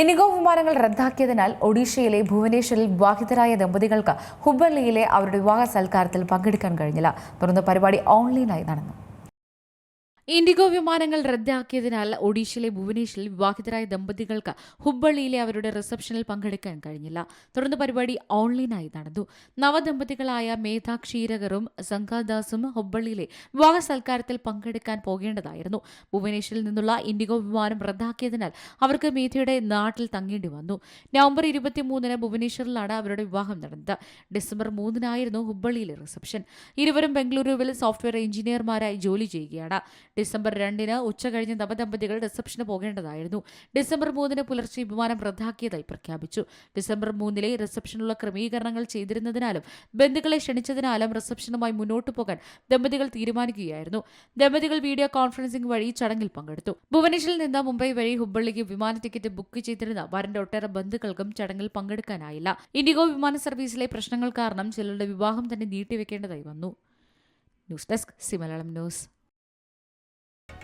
Inigo വിമാനങ്ങൾ റദ്ദാക്കിയതിനാൽ ഒഡീഷയിലെ ഭുവനേശ്വറിൽ വിവാഹിതരായ ദമ്പതികൾക്ക് ഹുബ്ബള്ളിയിലെ അവരുടെ വിവാഹ സൽക്കാരത്തിൽ പങ്കെടുക്കാൻ കഴിഞ്ഞില്ല. തുടർന്ന് പരിപാടി ഓൺലൈനായി നടന്നു. ഇൻഡിഗോ വിമാനങ്ങൾ റദ്ദാക്കിയതിനാൽ ഒഡീഷയിലെ ഭുവനേശ്വരിൽ വിവാഹിതരായ ദമ്പതികൾക്ക് ഹുബ്ബള്ളിയിലെ അവരുടെ റിസപ്ഷനിൽ പങ്കെടുക്കാൻ കഴിഞ്ഞില്ല. തുടർന്ന് പരിപാടി ഓൺലൈനായി നടന്നു. നവദമ്പതികളായ മേധ ക്ഷീരകറും സംഘാദാസും ഹുബ്ബള്ളിയിലെ വിവാഹ സൽക്കാരത്തിൽ പങ്കെടുക്കാൻ പോകേണ്ടതായിരുന്നു. ഭുവനേശ്വരിൽ നിന്നുള്ള ഇൻഡിഗോ വിമാനം റദ്ദാക്കിയതിനാൽ അവർക്ക് മേധയുടെ നാട്ടിൽ തങ്ങേണ്ടി വന്നു. നവംബർ ഇരുപത്തിമൂന്നിന് ഭുവനേശ്വറിലാണ് അവരുടെ വിവാഹം നടന്നത്. ഡിസംബർ മൂന്നിനായിരുന്നു ഹുബ്ബള്ളിയിലെ റിസപ്ഷൻ. ഇരുവരും ബംഗളൂരുവിൽ സോഫ്റ്റ്വെയർ എഞ്ചിനീയർമാരായി ജോലി ചെയ്യുകയാണ്. ഡിസംബർ രണ്ടിന് ഉച്ച കഴിഞ്ഞ് നവദമ്പതികൾ റിസപ്ഷന് പോകേണ്ടതായിരുന്നു. ഡിസംബർ മൂന്നിന് പുലർച്ചെ വിമാനം റദ്ദാക്കിയതായി പ്രഖ്യാപിച്ചു. ഡിസംബർ മൂന്നിലെ റിസപ്ഷനുള്ള ക്രമീകരണങ്ങൾ ചെയ്തിരുന്നതിനാലും ബന്ധുക്കളെ ക്ഷണിച്ചതിനാലും റിസപ്ഷനുമായി മുന്നോട്ടു പോകാൻ ദമ്പതികൾ തീരുമാനിക്കുകയായിരുന്നു. ദമ്പതികൾ വീഡിയോ കോൺഫറൻസിംഗ് വഴി ചടങ്ങിൽ പങ്കെടുത്തു. ഭുവനേശ്വരിൽ നിന്ന് മുംബൈ വഴി ഹുബ്ബള്ളിക്ക് വിമാന ടിക്കറ്റ് ബുക്ക് ചെയ്തിരുന്ന വരന്റെ ഒട്ടേറെ ബന്ധുക്കൾക്കും ചടങ്ങിൽ പങ്കെടുക്കാനായില്ല. ഇൻഡിഗോ വിമാന സർവീസിലെ പ്രശ്നങ്ങൾ കാരണം ചിലരുടെ വിവാഹം തന്നെ നീട്ടിവെക്കേണ്ടതായി വന്നു. News desk Zee Malayalam news.